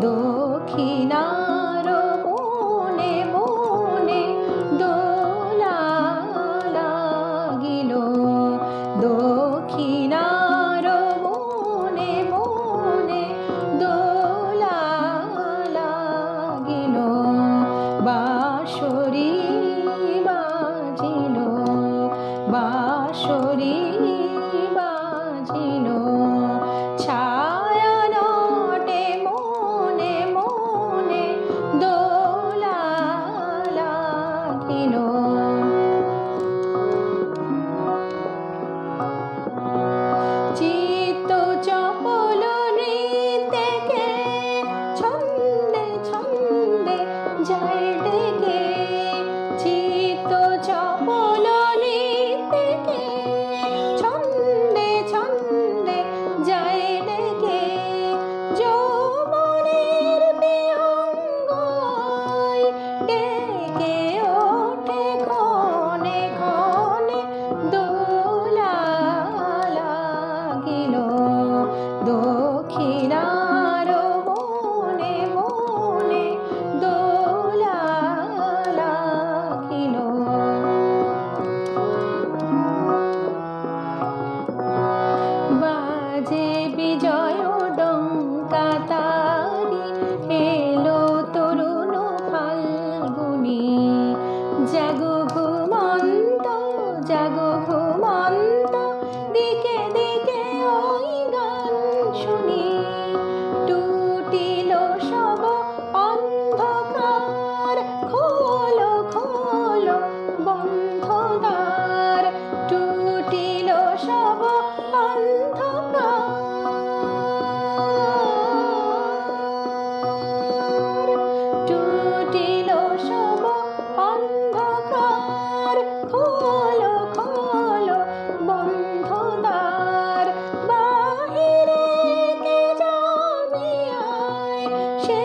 どきな কঠিন চিত্ত চপল নৃত্যকে ছন্দে ছন্দে যায় ডেকে। চিত্ত চপল নৃত্যকে ছন্দে ছন্দে যায় ডেকে। যৌবনের বিহঙ্গ ডেকে। ছুটিল সব অন্ধকার খোলো খোলো বন্ধ দ্বার বাহিরে কে আয় সে